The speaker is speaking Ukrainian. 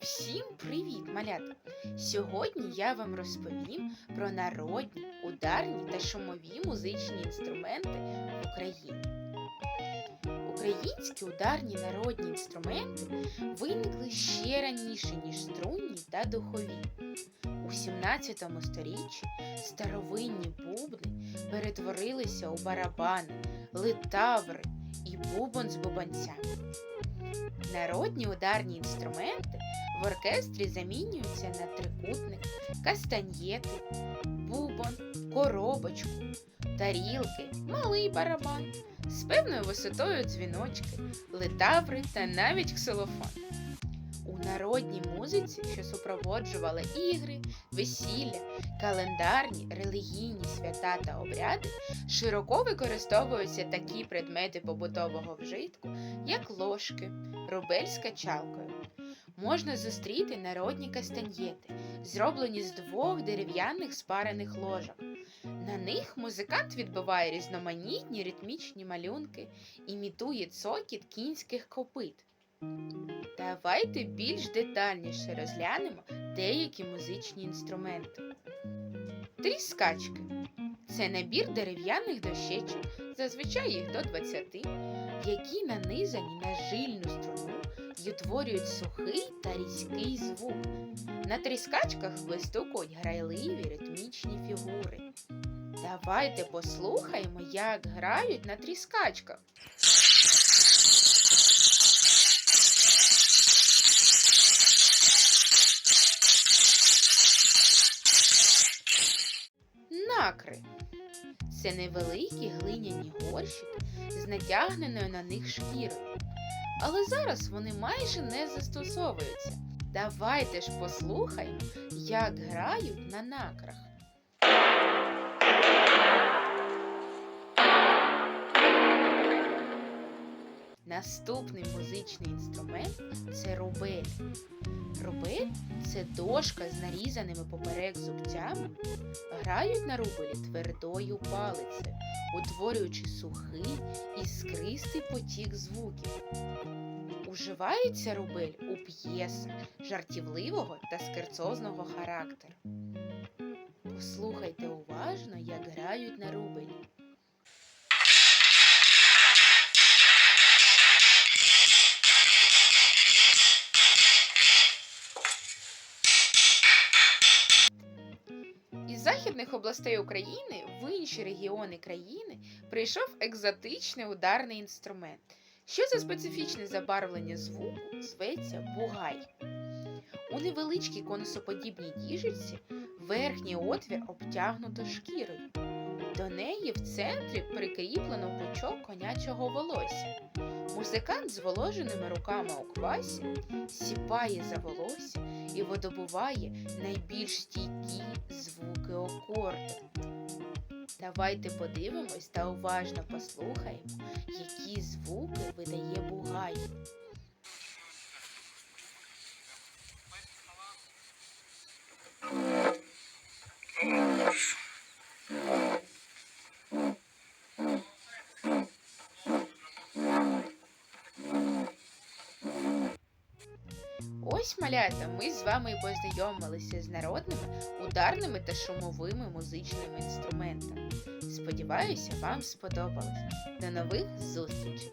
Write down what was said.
Всім привіт, малята! Сьогодні я вам розповім про народні, ударні та шумові музичні інструменти в Україні. Українські ударні народні інструменти виникли ще раніше, ніж струнні та духові. У 17 сторіччі старовинні бубни перетворилися у барабани, литаври і бубон з бубанцями. Народні ударні інструменти в оркестрі замінюються на трикутник, кастаньєти, бубон, коробочку, тарілки, малий барабан з певною висотою дзвіночки, литаври та навіть ксилофон. У народній музиці, що супроводжували ігри, весілля, календарні, релігійні свята та обряди, широко використовуються такі предмети побутового вжитку, як ложки, рубель з качалкою. Можна зустріти народні кастаньєти, зроблені з двох дерев'яних спарених ложок. На них музикант відбиває різноманітні ритмічні малюнки, імітує цокіт кінських копит. Давайте більш детальніше розглянемо деякі музичні інструменти. Тріскачки це набір дерев'яних дощечок, зазвичай їх до 20, які нанизані на жильну струну і утворюють сухий та різкий звук. На тріскачках вистукують грайливі ритмічні фігури. Давайте послухаємо, як грають на тріскачках. Накри. Це невеликі глиняні горщики з натягненою на них шкірою. Але зараз вони майже не застосовуються. Давайте ж послухаємо, як грають на накрах. Наступний музичний інструмент це рубель. Рубель це дошка з нарізаними поперек зубцями. Грають на рубелі твердою палицею, утворюючи сухий іскристий потік звуків. Уживається рубель у п'єсах жартівливого та скерцозного характеру. Послухайте уважно, як грають на рубелі. Із західних областей України в інші регіони країни прийшов екзотичний ударний інструмент. Що за специфічне забарвлення звуку зветься бугай. У невеличкій конусоподібній діжиці верхній отвір обтягнуто шкірою. До неї в центрі прикріплено пучок конячого волосся. Музикант з воложеними руками у квасі сіпає за волосся і видобуває найбільш стійкі звуки акорду. Давайте подивимось та уважно послухаємо, які звуки видає бугай. Ось малята, ми з вами познайомилися з народними, ударними та шумовими музичними інструментами. Сподіваюся, вам сподобалось. До нових зустрічей!